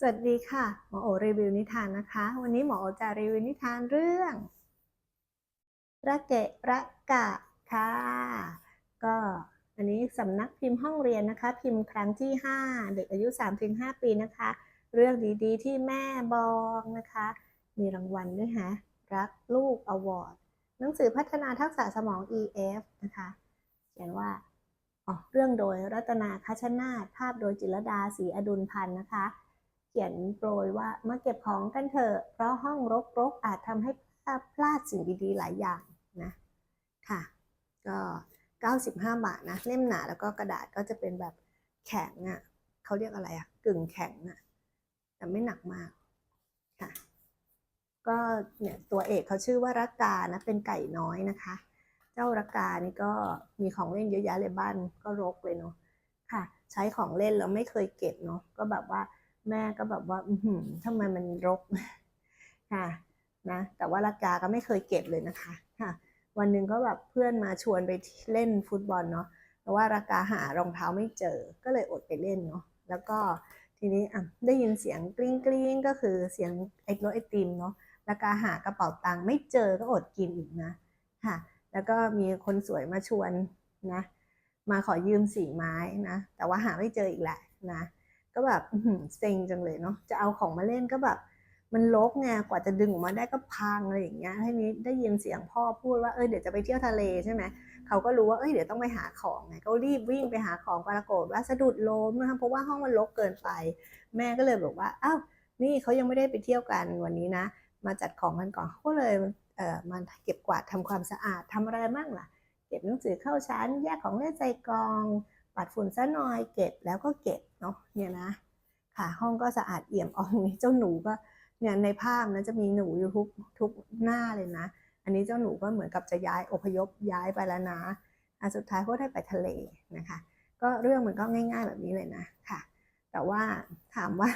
สวัสดีค่ะ หมอโอรีวิวนิทานนะคะ วันนี้หมอโอจะรีวิวนิทานเรื่องระเกะระกะค่ะ ก็อันนี้สำนักพิมพ์ห้องเรียนนะคะ พิมพ์ครั้งที่ 5 เด็กอายุ 3-5 ปีนะคะ เรื่องดีๆ ที่แม่บอกนะคะ มีรางวัลด้วยฮะรักลูกอวอร์ดหนังสือพัฒนาทักษะสมอง EF นะคะเขียนว่าอ๋อเรื่องโดยรัตนาคัชนาทภาพโดยจิรดาศรีอดุลพันธ์นะคะ ขียนโปรยว่ามาเก็บของกันเถอะ เพราะห้องรกๆอาจทำให้พลาดสิ่งดีๆ หลายอย่างนะค่ะ ก็ 95 บาทนะเล่มหนาแล้วก็กระดาษก็จะเป็นแบบแข็งอะ่ะเขาเรียกอะไรอะ่ะกึ่งแข็งอะ่ะแต่ไม่หนักมากค่ะ ก็เนี่ยตัวเอกเขาชื่อว่ารักกานะเป็นไก่น้อยนะคะ เจ้ารักกานี่ก็มีของเล่นเยอะแยะเลยบ้านก็รกเลยเนาะค่ะ ใช้ของเล่นแล้วไม่เคยเก็บเนาะก็แบบว่า แม่ก็แบบว่า อือหือทำไมมันรกค่ะนะแต่ว่าลักกาก็ไม่เคยเก็บเลยนะคะค่ะ วันหนึ่งก็แบบเพื่อนมาชวนไปเล่นฟุตบอลเนาะแต่ว่าลักกาหารองเท้าไม่เจอ ก็เลยอดไปเล่นเนาะแล้วก็ทีนี้อะได้ยินเสียงกริ๊งกริ๊งก็คือเสียงไอ้รถไอติมเนาะลักกาหากระเป๋าตังค์ไม่เจอก็อดกินอีกนะค่ะ แล้วก็มีคนสวยมาชวนนะ มาขอยืมสีไม้นะ แต่ว่าหาไม่เจออีกแหละนะ ก็แบบเซ็งจังเลยเนาะจะเอาของมาเล่นก็แบบ มันลกไงกว่าจะดึงออกมาได้ก็พังอะไรอย่างเงี้ยทีนี้ได้ยินเสียงพ่อพูดว่าเออเดี๋ยวจะไปเที่ยวทะเลใช่ไหมเขาก็รู้ว่าเอ้ยเดี๋ยวต้องไปหาของไงก็รีบวิ่งไปหาของปรากฏว่าสะดุดล้มนะคะเพราะว่าห้องมันรกเกินไป แม่ก็เลยบอกว่าอ้าวนี่เขายังไม่ได้ไปเที่ยวกันวันนี้นะ มาจัดของกันก่อนเขาก็เลยเอ่อมาเก็บกวาดทำความสะอาดทำอะไรบ้างล่ะ เก็บหนังสือเข้าชั้นแยกของเล่นใส่กอง ปัดฝุ่นซะหน่อยเก็บแล้วก็เก็บเนาะเนี่ยนะค่ะห้องก็สะอาดเอี่ยมอ่องนี่เจ้าหนูก็เนี่ยในภาพนะจะมีหนูอยู่ทุกทุกหน้าเลยนะ อันนี้เจ้าหนูก็เหมือนกับจะย้ายอพยพย้ายไปแล้วนะอันสุดท้ายก็ได้ไปทะเลนะคะ ก็เรื่องมันก็ง่าย ๆแบบนี้เลยนะค่ะ แต่ว่าถามว่า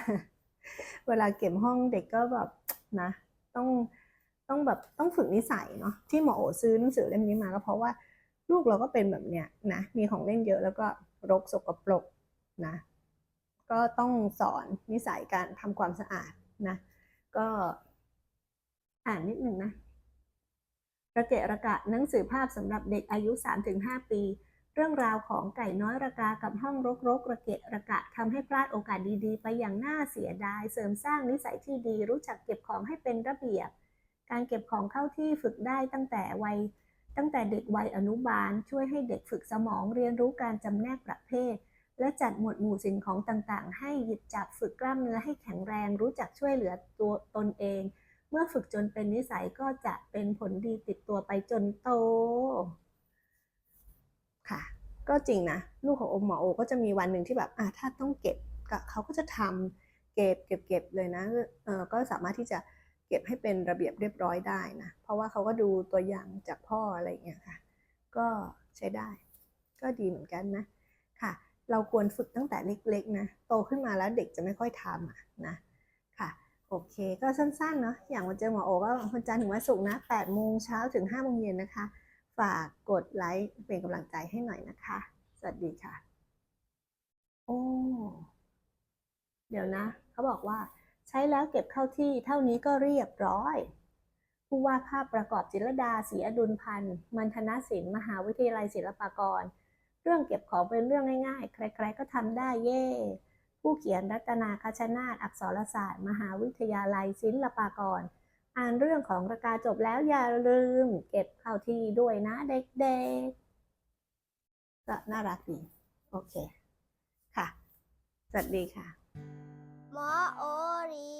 เวลาเก็บห้องเด็กก็แบบนะ ต้องต้องแบบต้องฝึกนิสัยเนาะที่หมอโอซื้อหนังสือเล่มนี้มาก็เพราะว่าลูกเราก็เป็นแบบเนี้ยนะมีของเล่นเยอะแล้วก็ รกสกปรกนะก็ต้องสอนนิสัยการทำความสะอาดนะก็อ่านนิดหนึ่งนะระเกะระกะหนังสือภาพสำหรับเด็กอายุ 3-5 ปี เรื่องราวของไก่น้อยระกากับห้องรกรกระเกะระกะทำให้พลาดโอกาสดีๆ ไปอย่างน่าเสียดาย เสริมสร้างนิสัยที่ดี รู้จักเก็บของให้เป็นระเบียบ การเก็บของเข้าที่ฝึกได้ตั้งแต่วัย ตั้งแต่เด็กวัยอนุบาล ช่วยให้เด็กฝึกสมองเรียนรู้การจำแนกประเภท และจัดหมวดหมู่สิ่งของต่างๆ ให้หยิบจับฝึกกล้ามเนื้อให้แข็งแรง รู้จักช่วยเหลือตัวตนเอง เมื่อฝึกจนเป็นนิสัยก็จะเป็นผลดีติดตัวไปจนโตค่ะ ก็จริงนะ ลูกของอมหมอโอก็จะมีวันหนึ่งที่แบบอะถ้าต้องเก็บก็เขาก็จะทำเก็บเก็บเก็บเลยนะเออก็สามารถที่จะ เก็บให้เป็นระเบียบเรียบร้อยได้นะ เพราะว่าเขาก็ดูตัวอย่างจากพ่ออะไรอย่างเงี้ยค่ะ ก็ใช้ได้ ก็ดีเหมือนกันนะค่ะ เราควรฝึกตั้งแต่เล็กๆนะ โตขึ้นมาแล้วเด็กจะไม่ค่อยทำอะนะค่ะโอเค ก็สั้นๆเนาะอย่างมาเจอหมอโอก็วันจันทร์ถึงวันศุกร์นะ8โมงเช้าถึง5โมงเย็นนะคะ ฝากกดไลค์เป็นกำลังใจให้หน่อยนะคะ สวัสดีค่ะ โอ้ เดี๋ยวนะ เขาบอกว่า ใช้แล้วเก็บเข้าที่เท่านี้ก็เรียบร้อย ผู้วาดภาพประกอบจิรดาศรีอดุลพันธ์มันธนศิลป์มหาวิทยาลัยศิลปากร เรื่องเก็บของเป็นเรื่องง่ายๆ ใครๆก็ทำได้เย่ผู้เขียนรัตนาคชนาทอักษรศาสตร์ มหาวิทยาลัยศิลปากร อ่านเรื่องของระกาจบแล้วอย่าลืม เก็บเข้าที่ด้วยนะเด็กๆก็น่ารักดีโอเค ค่ะ สวัสดีค่ะหมอโอ รีวิว